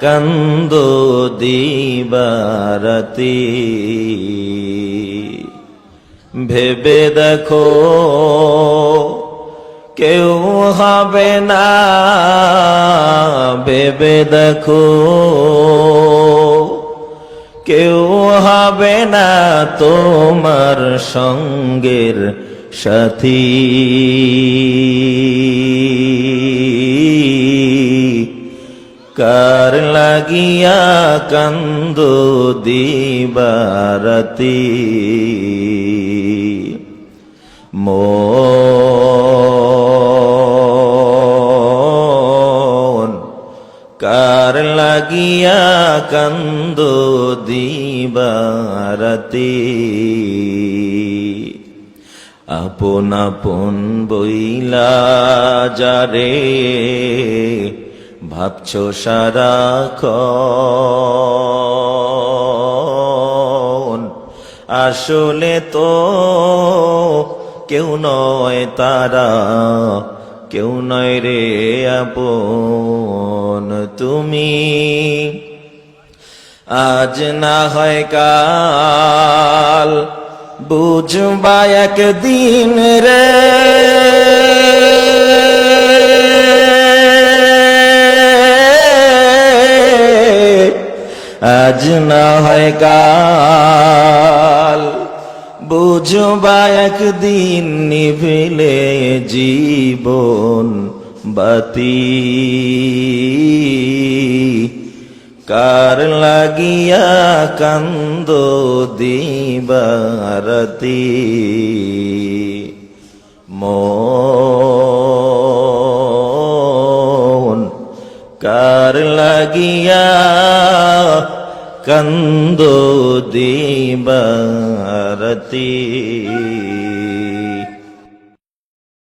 কান্দ দিবারতি। ভেবে দেখো, কেউ হবে না। ভেবে দেখো, কেউ হবে না তোমার সঙ্গের সাথী। কার লাগিয়া কান্দ দিবারতি মন কার লাগিয়া কান্দ দিবারতি আপন আপন বইলা যারে ভাবছ সারা আসলে তো কেউ নয় তারা, কেউ নয় রে আপন। তুমি আজ না হয় কাল, বুঝবা একদিন রে। আজ না হয় কাল। বুঝবা একদিন নিভিলে জীবন বাতি কার লাগিয়া কান্দ দিবারতি মন লাগিয়া কন্দ দিবারতি